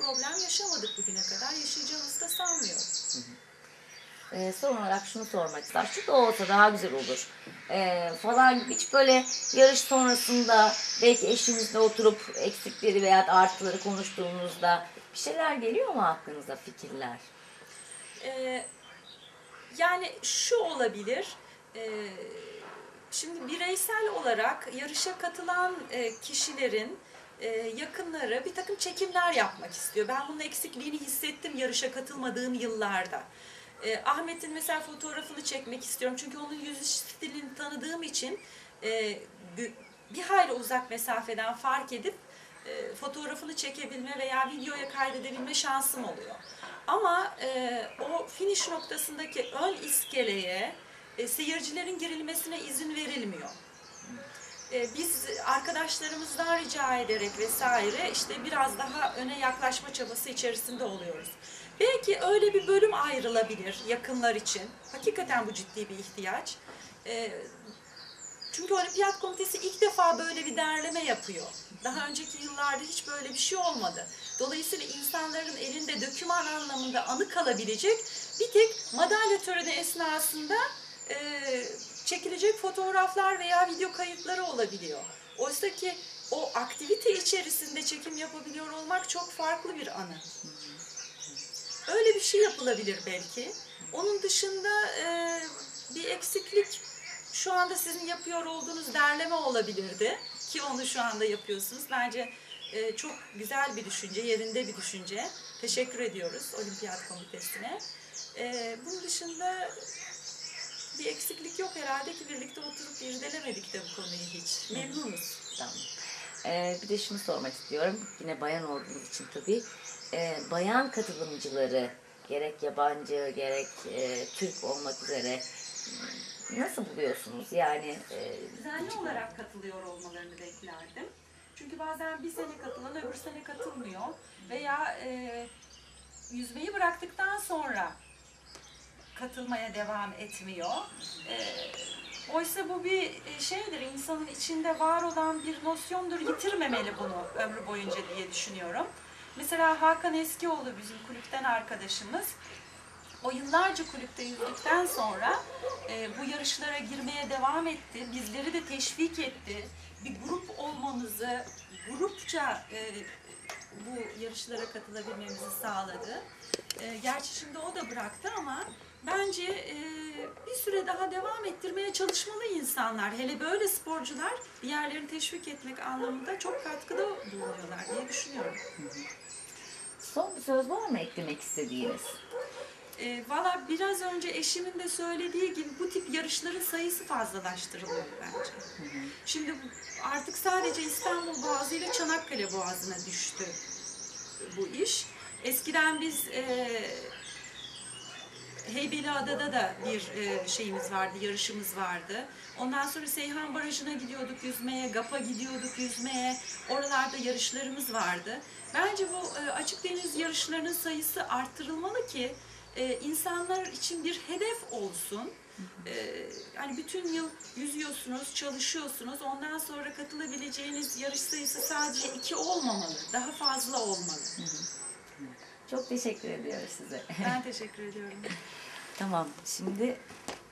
problem yaşamadık bugüne kadar. Yaşayacağımızı da sanmıyorum. Ee, son olarak şunu sormak istedim. Şu da olsa daha güzel olur. Ee, falan hiç böyle yarış sonrasında belki eşinizle oturup eksikleri veya artıları konuştuğunuzda bir şeyler geliyor mu aklınıza fikirler? Ee, yani şu olabilir. ee, şimdi bireysel olarak yarışa katılan e, kişilerin yakınları bir takım çekimler yapmak istiyor. Ben bunun eksikliğini hissettim yarışa katılmadığım yıllarda. Ee, Ahmet'in mesela fotoğrafını çekmek istiyorum. Çünkü onun yüz stilini tanıdığım için e, bir hayli uzak mesafeden fark edip e, fotoğrafını çekebilme veya videoya kaydedebilme şansım oluyor. Ama e, o finish noktasındaki ön iskeleye e, seyircilerin girilmesine izin verilmiyor. E, biz arkadaşlarımızdan rica ederek vesaire işte biraz daha öne yaklaşma çabası içerisinde oluyoruz. Belki öyle bir bölüm ayrılabilir yakınlar için. Hakikaten bu ciddi bir ihtiyaç. E, çünkü Olimpiyat Komitesi ilk defa böyle bir derleme yapıyor. Daha önceki yıllarda hiç böyle bir şey olmadı. Dolayısıyla insanların elinde döküman anlamında anı kalabilecek bir tek madalya töreni esnasında e, çekilecek fotoğraflar veya video kayıtları olabiliyor. Oysa ki o aktivite içerisinde çekim yapabiliyor olmak çok farklı bir anı. Öyle bir şey yapılabilir belki. Onun dışında e, bir eksiklik şu anda sizin yapıyor olduğunuz derleme olabilirdi ki onu şu anda yapıyorsunuz. Bence e, çok güzel bir düşünce, yerinde bir düşünce. Teşekkür ediyoruz Olimpiyat Komitesi'ne. E, bunun dışında bir eksiklik yok herhalde ki birlikte oturup irdelemedik de bu konuyu hiç. Memnunuz. Tamam. Ee, bir de şunu sormak istiyorum. Yine bayan olduğunuz için tabii. Ee, bayan katılımcıları gerek yabancı gerek e, Türk olmak üzere m, nasıl buluyorsunuz? Yani e, düzenli olarak katılıyor olmalarını beklerdim. Çünkü bazen bir sene katılan öbür sene katılmıyor. Veya e, yüzmeyi bıraktıktan sonra katılmaya devam etmiyor. E, oysa bu bir e, şeydir, insanın içinde var olan bir nosyondur, yitirmemeli bunu ömrü boyunca diye düşünüyorum. Mesela Hakan Eskioğlu bizim kulüpten arkadaşımız. O yıllarca kulüpte yüzdükten sonra e, bu yarışlara girmeye devam etti. Bizleri de teşvik etti. Bir grup olmamızı, grupça e, bu yarışlara katılabilmemizi sağladı. E, gerçi şimdi o da bıraktı ama bence e, bir süre daha devam ettirmeye çalışmalı insanlar. Hele böyle sporcular diğerlerini teşvik etmek anlamında çok katkıda bulunuyorlar diye düşünüyorum. son bir söz var mı eklemek istediğiniz? E, Valla biraz önce eşimin de söylediği gibi bu tip yarışların sayısı fazlalaştırılıyor bence. Şimdi artık sadece İstanbul Boğazı ile Çanakkale Boğazı'na düştü bu iş. Eskiden biz e, Heybeliada'da da bir e, şeyimiz vardı, yarışımız vardı. Ondan sonra Seyhan Barajı'na gidiyorduk yüzmeye, GAP'a gidiyorduk yüzmeye. Oralarda yarışlarımız vardı. Bence bu e, açık deniz yarışlarının sayısı arttırılmalı ki e, insanlar için bir hedef olsun. E, yani bütün yıl yüzüyorsunuz, çalışıyorsunuz. Ondan sonra katılabileceğiniz yarış sayısı sadece iki olmamalı, daha fazla olmalı. Çok teşekkür ediyoruz size. Ben teşekkür ediyorum. Tamam. Şimdi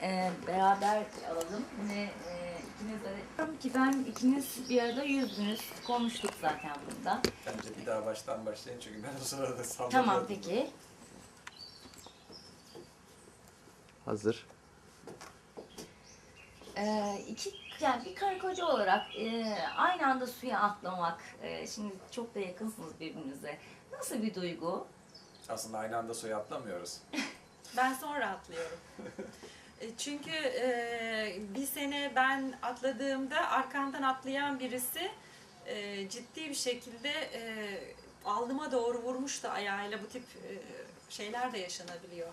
e, beraber alalım. Yine e, ikiniz de Diyorum ki ben ikiniz bir arada yüzdünüz. Konuştuk zaten bunda. Bence bir daha baştan başlayın çünkü ben o sırada sallanıyordum. Tamam peki. Hazır. E, iki yani bir karı koca olarak e, aynı anda suya atlamak. e, şimdi çok da yakınsınız birbirinize. Nasıl bir duygu? Aslında aynı anda suya atlamıyoruz. Ben sonra atlıyorum. E, Çünkü e, bir sene ben atladığımda arkamdan atlayan birisi e, ciddi bir şekilde e, aldıma doğru vurmuştu ayağıyla. Bu tip e, şeyler de yaşanabiliyor.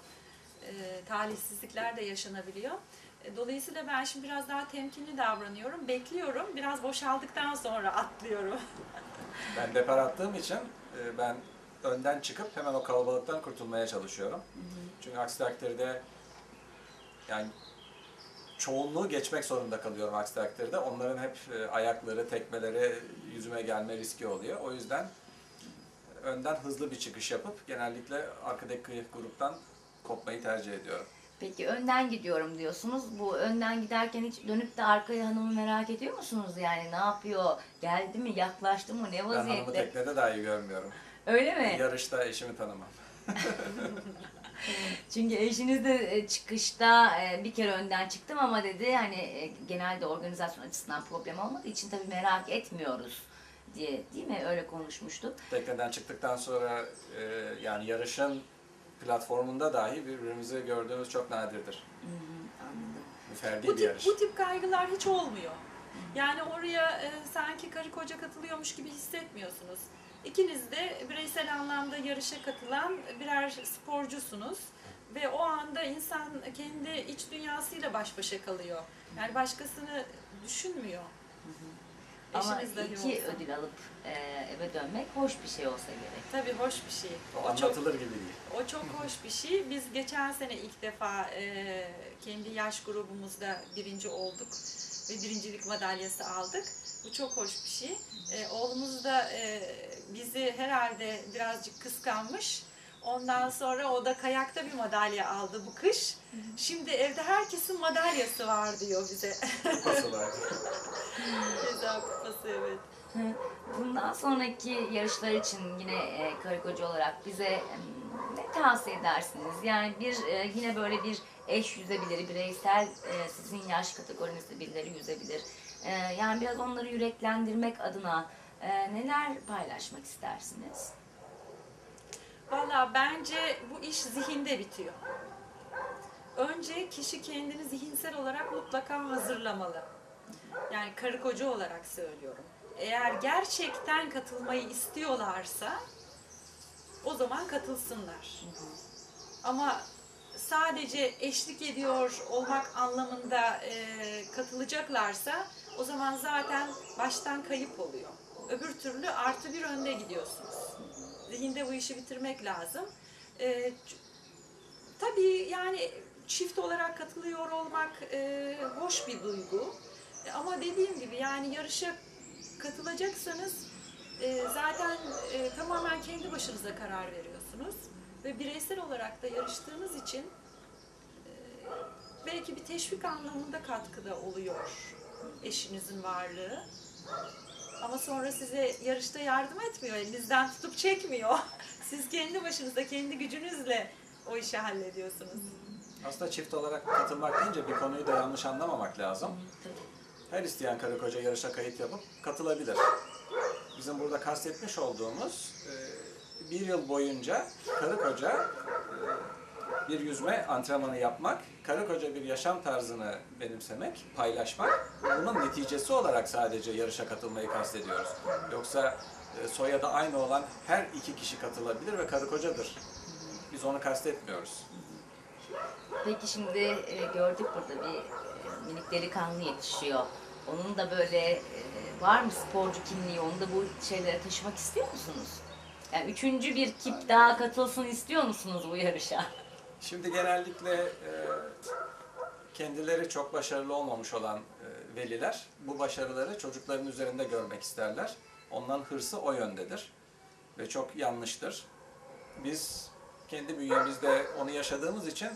E, talihsizlikler de yaşanabiliyor. E, Dolayısıyla ben şimdi biraz daha temkinli davranıyorum. Bekliyorum. Biraz boşaldıktan sonra atlıyorum. Ben depar attığım için e, ben önden çıkıp hemen o kalabalıktan kurtulmaya çalışıyorum. Çünkü aksi takdirde yani çoğunluğu geçmek zorunda kalıyorum aksi takdirde. Onların hep e, ayakları, tekmeleri yüzüme gelme riski oluyor. O yüzden önden hızlı bir çıkış yapıp genellikle arkadaki gruptan kopmayı tercih ediyorum. Peki önden gidiyorum diyorsunuz. Bu önden giderken hiç dönüp de arkaya hanımı merak ediyor musunuz? Yani ne yapıyor? Geldi mi? Yaklaştı mı? Ne Ben hanımı vaziyette? teknede dahi görmüyorum. Öyle mi? Yarışta eşimi tanımam. Çünkü eşiniz de e, çıkışta e, bir kere önden çıktım ama dedi hani e, genelde organizasyon açısından problem olmadığı için tabii merak etmiyoruz diye değil mi? Öyle konuşmuştuk. Tekneden çıktıktan sonra e, yani yarışın platformunda dahi birbirimizi gördüğümüz çok nadirdir. Hı hı, anladım. Bu ferdi Bu bir tip, yarış. bu tip kaygılar hiç olmuyor. Yani oraya e, sanki karı koca katılıyormuş gibi hissetmiyorsunuz. İkiniz de bireysel anlamda yarışa katılan birer sporcusunuz. Ve o anda insan kendi iç dünyasıyla baş başa kalıyor. Yani başkasını düşünmüyor. Ama iki olsa. ödül alıp e, eve dönmek hoş bir şey olsa gerek. Tabii hoş bir şey. O çok anlatılır gibi değil. O çok hoş bir şey. Biz geçen sene ilk defa e, kendi yaş grubumuzda birinci olduk ve birincilik madalyası aldık. Bu çok hoş bir şey. E, oğlumuz da e, bizi herhalde birazcık kıskanmış. Ondan sonra o da kayakta bir madalya aldı bu kış. Şimdi evde herkesin madalyası var diyor bize. Kupası var. Ceza kupası evet. Bundan sonraki yarışlar için yine e, karı koca olarak bize e, ne tavsiye edersiniz? Yani bir e, yine böyle bir eş yüzebilir, bireysel e, sizin yaş kategorinizde birileri yüzebilir. E, yani biraz onları yüreklendirmek adına e, neler paylaşmak istersiniz? Valla bence bu iş zihinde bitiyor. Önce kişi kendini zihinsel olarak mutlaka hazırlamalı. Yani karı koca olarak söylüyorum. Eğer gerçekten katılmayı istiyorlarsa o zaman katılsınlar. Ama sadece eşlik ediyor olmak anlamında e, katılacaklarsa o zaman zaten baştan kayıp oluyor. Öbür türlü artı bir önde gidiyorsunuz. Zihinde bu işi bitirmek lazım. E, tabii yani çift olarak katılıyor olmak e, hoş bir duygu. E, ama dediğim gibi yani yarışa katılacaksanız e, zaten e, tamamen kendi başınıza karar veriyorsunuz. Ve bireysel olarak da yarıştığınız için e, belki bir teşvik anlamında katkıda oluyor eşinizin varlığı. Ama sonra size yarışta yardım etmiyor, elinizden tutup çekmiyor. Siz kendi başınıza, kendi gücünüzle o işi hallediyorsunuz. Aslında çift olarak katılmak deyince bir konuyu da yanlış anlamamak lazım. Her isteyen karı koca yarışa kayıt yapıp katılabilir. Bizim burada kastetmiş olduğumuz e, bir yıl boyunca karı koca bir yüzme antrenmanı yapmak, karı koca bir yaşam tarzını benimsemek, paylaşmak, bunun neticesi olarak sadece yarışa katılmayı kastediyoruz. Yoksa e, soyadı aynı olan her iki kişi katılabilir ve karı kocadır. Biz onu kastetmiyoruz. Peki şimdi e, gördük burada bir e, minik delikanlı yetişiyor. Onun da böyle var mı sporcu kimliği? Onu da bu şeylere taşımak istiyor musunuz? Yani üçüncü bir kip daha katılsın istiyor musunuz bu yarışa? Şimdi genellikle e, kendileri çok başarılı olmamış olan e, veliler bu başarıları çocukların üzerinde görmek isterler. Onların hırsı o yöndedir ve çok yanlıştır. Biz kendi bünyemizde onu yaşadığımız için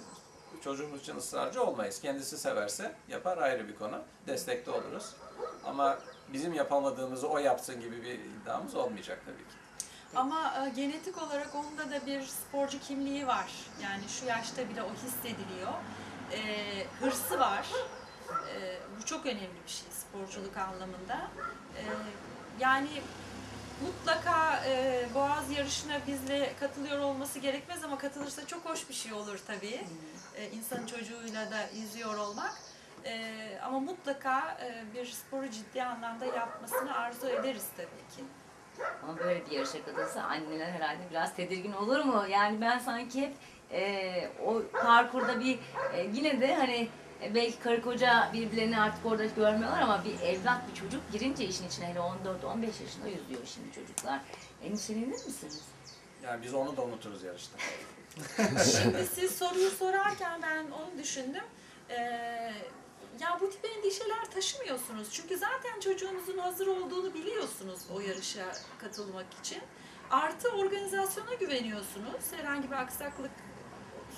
çocuğumuz için ısrarcı olmayız. Kendisi severse yapar ayrı bir konu. Destekte oluruz. Ama bizim yapamadığımızı o yapsın gibi bir iddiamız olmayacak tabii ki. Ama e, genetik olarak onda da bir sporcu kimliği var. Yani şu yaşta bile o hissediliyor. E, hırsı var. E, bu çok önemli bir şey sporculuk anlamında. E, yani mutlaka e, Boğaz yarışına bizle katılıyor olması gerekmez ama katılırsa çok hoş bir şey olur tabii. E, insan çocuğuyla da izliyor olmak. E, ama mutlaka e, bir sporu ciddi anlamda yapmasını arzu ederiz tabii ki. Ama böyle bir yarışa katılsa anneler herhalde biraz tedirgin olur mu? Yani ben sanki hep e, o parkurda bir e, yine de hani e, belki karı koca birbirlerini artık orada görmüyorlar ama bir evlat bir çocuk girince işin içine hele 14-15 yaşında yüzüyor şimdi çocuklar. Endişelenir misiniz? Yani biz onu da unuturuz yarışta. Şimdi siz soruyu sorarken ben onu düşündüm. Ee, ya bu tip endişeler taşımıyorsunuz. Çünkü zaten çocuğunuzun hazır olduğunu biliyorsunuz o yarışa katılmak için. Artı organizasyona güveniyorsunuz. Herhangi bir aksaklık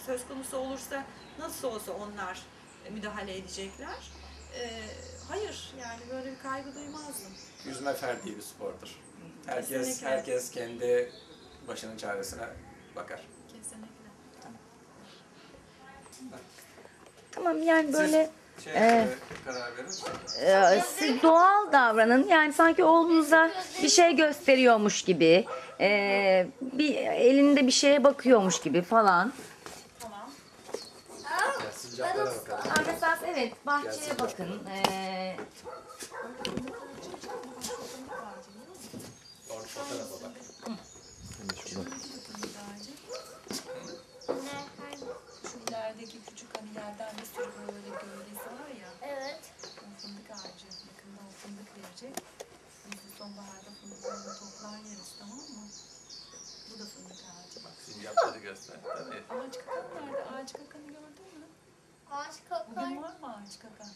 söz konusu olursa nasıl olsa onlar müdahale edecekler. Ee, hayır yani böyle bir kaygı duymazdım. Yüzme ferdi bir spordur. Herkes Kesinlikle. herkes kendi başının çaresine bakar. Kesinlikle. Tamam yani böyle Şey, Ee, karar verir misin? e, siz doğal davranın. Yani sanki oğlunuza bir şey gösteriyormuş gibi, e, bir elinde bir şeye bakıyormuş gibi falan. Mesela evet bahçeye bakın. E, Orada fotoğrafa bak. Şu ilerideki küçük hani yerden bir sürü böyle gövdesi var ya. Evet. O fındık ağacı. Yakında o fındık verecek. Biz de sonbaharda fındıklarını toplar yeriz tamam mı? Bu da fındık ağacı. Bak sincapları göster. Tabii. Ağaç kakan nerede? Ağaç kakanı gördün mü? Ağaç Bugün kaplar. var mı ağaç kakan?